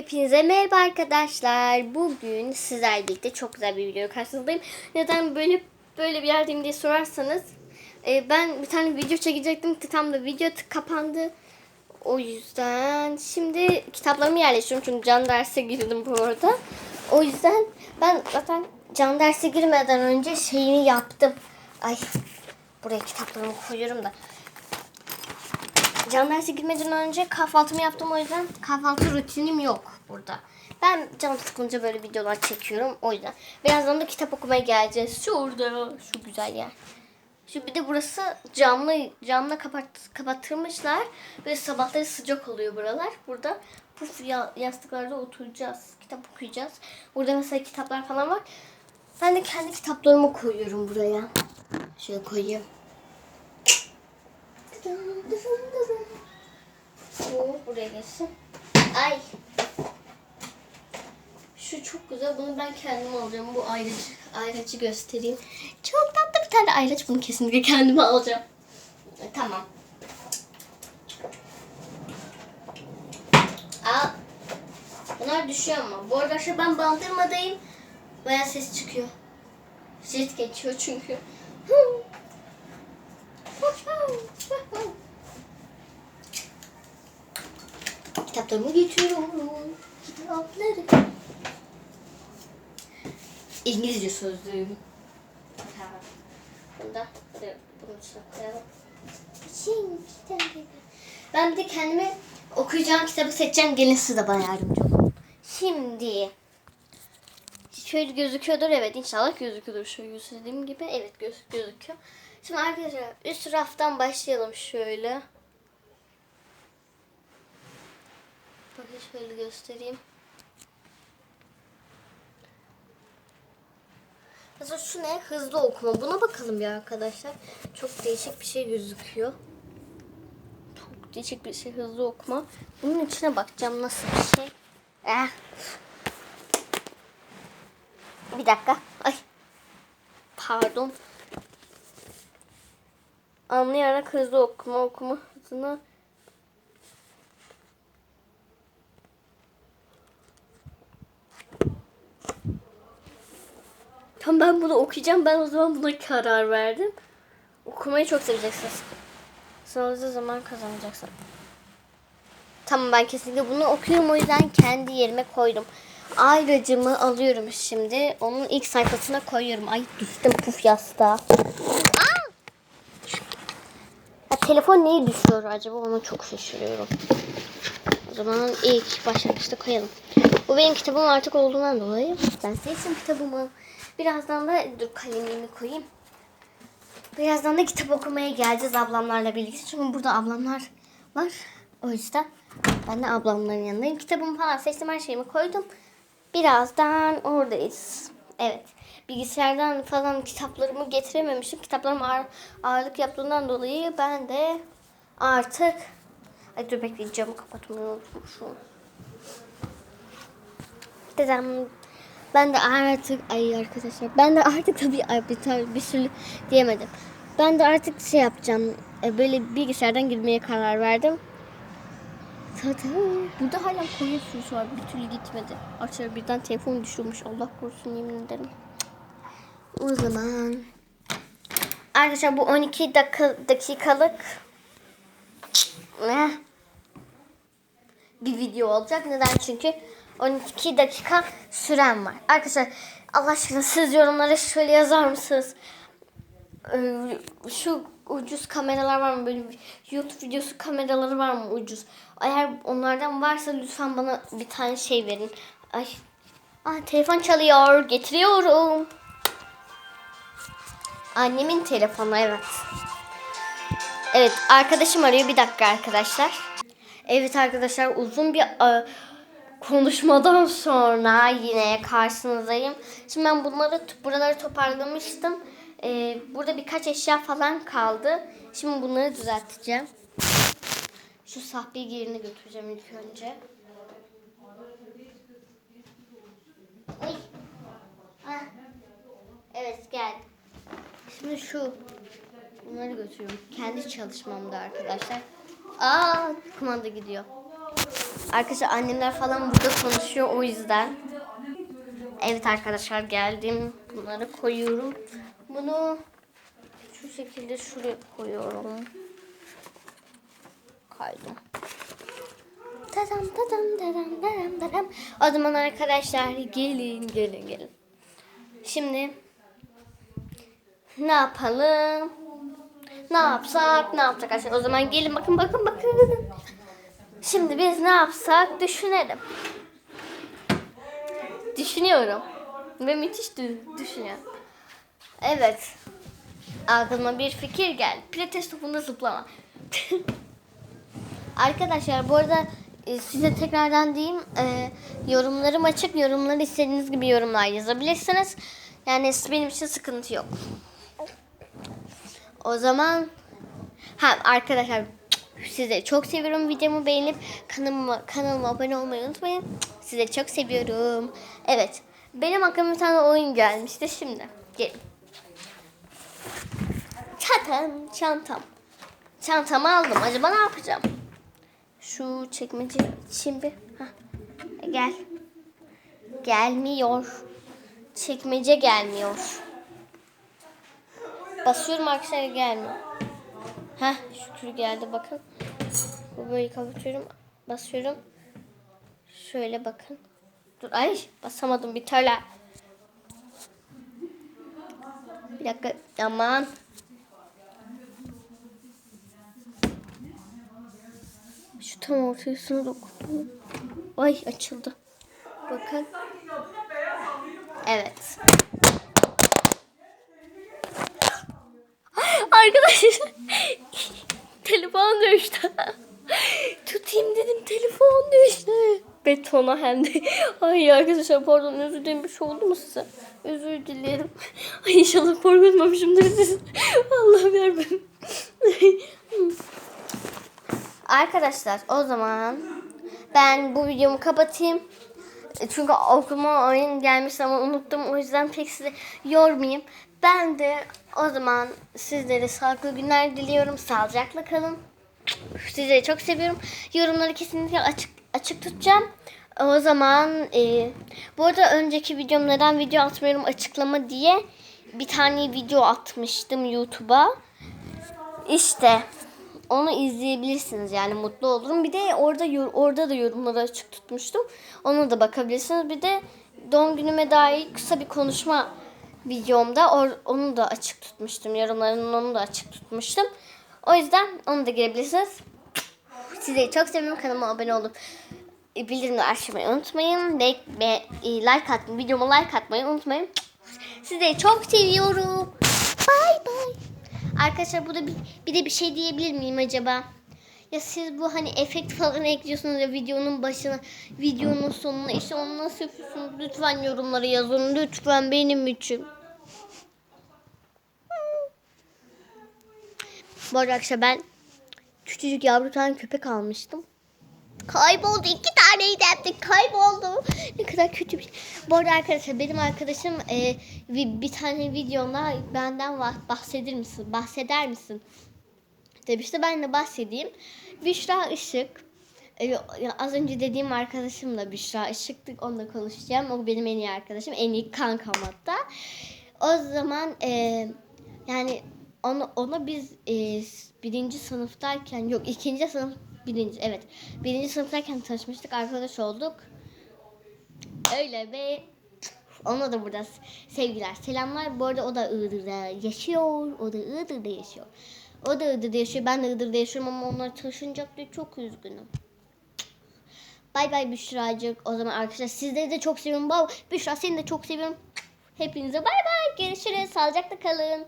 Hepinize merhaba arkadaşlar. Bugün sizlerle birlikte çok güzel bir video karşınızdayım. Neden böyle böyle bir yerdeyim diye sorarsanız e, ben bir tane video çekecektim. Tam da video kapandı. O yüzden şimdi kitaplarımı yerleştiriyorum. Çünkü can derse girdim bu arada. O yüzden ben zaten can derse girmeden önce şeyini yaptım. Ay buraya kitaplarımı koyuyorum da. Can derse girmeden önce kahvaltımı yaptım o yüzden kahvaltı rutinim yok burada. Ben canım sıkılınca böyle videolar çekiyorum o yüzden. Birazdan da kitap okumaya geleceğiz. Şurada şu güzel yer. Şu bir de burası camlı camla kapat, kapattırmışlar. Böyle sabahları sıcak oluyor buralar. Burada puf ya, yastıklarda oturacağız. Kitap okuyacağız. Burada mesela kitaplar falan var. Ben de kendi kitaplarımı koyuyorum buraya. Şöyle koyayım. Bu buraya geçsin. Ay. Şu çok güzel. Bunu ben kendim alacağım. Bu ayrıcı, ayrıcı göstereyim. Çok tatlı bir tane ayrıç. Bunu kesinlikle kendime alacağım. E, Tamam. Al. Bunlar düşüyor ama. Bu arada arkadaşlar ben bandırmadayım. Baya ses çıkıyor. Ses geçiyor çünkü. Kitaplarımı getiriyorum. Kitapları. İngilizce sözlüğüm. Ha, Bunu. Şimdi kitap- Ben de kendime okuyacağım kitabı seçeceğim. Gelin siz de bana yardımcı olun. Şimdi şöyle gözüküyordur. Evet inşallah gözüküyordur. Şöyle gösterdiğim gibi. Evet göz, gözüküyor. Şimdi arkadaşlar üst raftan başlayalım şöyle. Bakın şöyle göstereyim. Mesela şu ne? Hızlı okuma. Buna bakalım ya arkadaşlar. Çok değişik bir şey gözüküyor. Çok değişik bir şey hızlı okuma. Bunun içine bakacağım nasıl bir şey. Eh. Bir dakika. Ay. Pardon. Anlayarak hızlı okuma okuma hızını Tamam ben bunu okuyacağım. Ben o zaman buna karar verdim. Okumayı çok seveceksiniz. Sınavda zaman kazanacaksın. Tamam ben kesinlikle bunu okuyorum o yüzden kendi yerime koydum. Ayracımı alıyorum şimdi. Onun ilk sayfasına koyuyorum. Ay düştüm puf yastığa. Aa! Ya, telefon niye düşüyor acaba onu çok şaşırıyorum. O zaman ilk başlangıçta koyalım. Bu benim kitabım artık olduğundan dolayı ben seçtim kitabımı. Birazdan da dur kalemimi koyayım. Birazdan da kitap okumaya geleceğiz ablamlarla birlikte. Çünkü burada ablamlar var. O yüzden ben de ablamların yanındayım. Kitabımı falan seçtim her şeyimi koydum. Birazdan oradayız. Evet. Bilgisayardan falan kitaplarımı getirememişim. Kitaplarım ağır, ağırlık yaptığından dolayı ben de artık... Ay dur bekleyin camı kapatmayı unutmuşum. Dedem ben de artık ay arkadaşlar ben de artık tabii ay, bir, sürü diyemedim. Ben de artık şey yapacağım. e, Böyle bilgisayardan girmeye karar verdim. Burada hala koyu sürüsü var. Bir türlü gitmedi. Açar birden telefon düşürmüş. Allah korusun yemin ederim. O zaman arkadaşlar bu 12 dakika, dakikalık ne? bir video olacak. Neden? Çünkü 12 dakika süren var. Arkadaşlar Allah aşkına siz yorumlara şöyle yazar mısınız? Ee, şu ucuz kameralar var mı? Böyle YouTube videosu kameraları var mı ucuz? Eğer onlardan varsa lütfen bana bir tane şey verin. Ay. Aa, telefon çalıyor. Getiriyorum. Annemin telefonu evet. Evet arkadaşım arıyor. Bir dakika arkadaşlar. Evet arkadaşlar uzun bir e, konuşmadan sonra yine karşınızdayım. Şimdi ben bunları buraları toparlamıştım. E, burada birkaç eşya falan kaldı. Şimdi bunları düzelteceğim. Şu sahbi yerini götüreceğim ilk önce. Ay. Ah. Evet gel. Şimdi şu bunları götürüyorum. Kendi çalışmamda arkadaşlar. Aa kumanda gidiyor. Arkadaşlar annemler falan burada konuşuyor o yüzden. Evet arkadaşlar geldim. Bunları koyuyorum. Bunu şu şekilde şuraya koyuyorum. Kaydım. Tadam tadam tadam tadam tadam. O zaman arkadaşlar gelin gelin gelin. Şimdi ne yapalım? Ne yapsak? Ne yapsak arkadaşlar? O zaman gelin bakın bakın bakın. Şimdi biz ne yapsak düşünelim. Düşünüyorum. Ve müthiş dü- düşünüyorum. Evet. Aklıma bir fikir geldi. Pilates topunda zıplama. Arkadaşlar bu arada e, size tekrardan diyeyim e, yorumlarım açık. Yorumları istediğiniz gibi yorumlar yazabilirsiniz. Yani benim için sıkıntı yok. O zaman ha arkadaşlar size çok seviyorum. Videomu beğenip kanalıma, kanalıma abone olmayı unutmayın. Size çok seviyorum. Evet. Benim aklıma bir tane oyun gelmişti şimdi. Gelin. Çantam, çantam. Çantamı aldım. Acaba ne yapacağım? Şu çekmece şimdi. Hah. Gel. Gelmiyor. Çekmece gelmiyor. Basıyorum arkadaşlar gelmiyor. Heh şükür geldi bakın. Böyle kapatıyorum. Basıyorum. Şöyle bakın. Dur ay basamadım bir türlü. Bir dakika aman. Şu tam ortasına dokundum. Ay açıldı. Bakın. Evet. Arkadaşlar telefon düştü. Tutayım dedim telefon düştü. Betona hem de. Ay arkadaşlar pardon özür dilerim bir şey oldu mu size? Özür dilerim. Ay inşallah korkutmamışımdır sizi. Allah'ım yarabbim. Arkadaşlar o zaman ben bu videomu kapatayım. Çünkü okuma oyun gelmiş ama unuttum. O yüzden pek sizi yormayayım. Ben de o zaman sizlere sağlıklı günler diliyorum. Sağlıcakla kalın. Sizleri çok seviyorum. Yorumları kesinlikle açık açık tutacağım. O zaman e, bu arada önceki videom neden video atmıyorum açıklama diye bir tane video atmıştım YouTube'a. İşte onu izleyebilirsiniz yani mutlu olurum. Bir de orada orada da yorumları açık tutmuştum. Ona da bakabilirsiniz. Bir de doğum günüme dair kısa bir konuşma videomda or- onu da açık tutmuştum. Yorumlarının onu da açık tutmuştum. O yüzden onu da girebilirsiniz. Sizleri çok seviyorum. Kanalıma abone olup bildirimleri açmayı unutmayın. Ve, e, like atmayı, videoma like atmayı unutmayın. Sizleri çok seviyorum. Bye bye. Arkadaşlar burada bir, bir de bir şey diyebilir miyim acaba? Ya siz bu hani efekt falan ekliyorsunuz ya videonun başına, videonun sonuna işte onu nasıl yapıyorsunuz? Lütfen yorumlara yazın. Lütfen benim için. Bu arada ben küçücük yavru tane köpek almıştım. Kayboldu. iki taneydi hem de kayboldu. Ne kadar kötü bir şey. Bu arada arkadaşlar benim arkadaşım e, bir, bir tane videomda benden bah- bahsedir misin? Bahseder misin? Demişti ben de bahsedeyim. Büşra Işık. e, az önce dediğim arkadaşımla Büşra Işık'tık. Onunla konuşacağım. O benim en iyi arkadaşım. En iyi kankam hatta. O zaman e, yani ona, ona biz e, birinci sınıftayken yok ikinci sınıf birinci evet birinci sınıftayken tanışmıştık arkadaş olduk öyle ve ona da burada sevgiler selamlar bu arada o da Iğdır'da yaşıyor o da Iğdır'da yaşıyor o da Iğdır'da yaşıyor ben de Iğdır'da yaşıyorum ama onlar taşınacak diye çok üzgünüm Bay bay Büşra'cık. O zaman arkadaşlar sizleri de çok seviyorum. Baba, Büşra seni de çok seviyorum. Hepinize bay bay. Görüşürüz. Sağlıcakla kalın.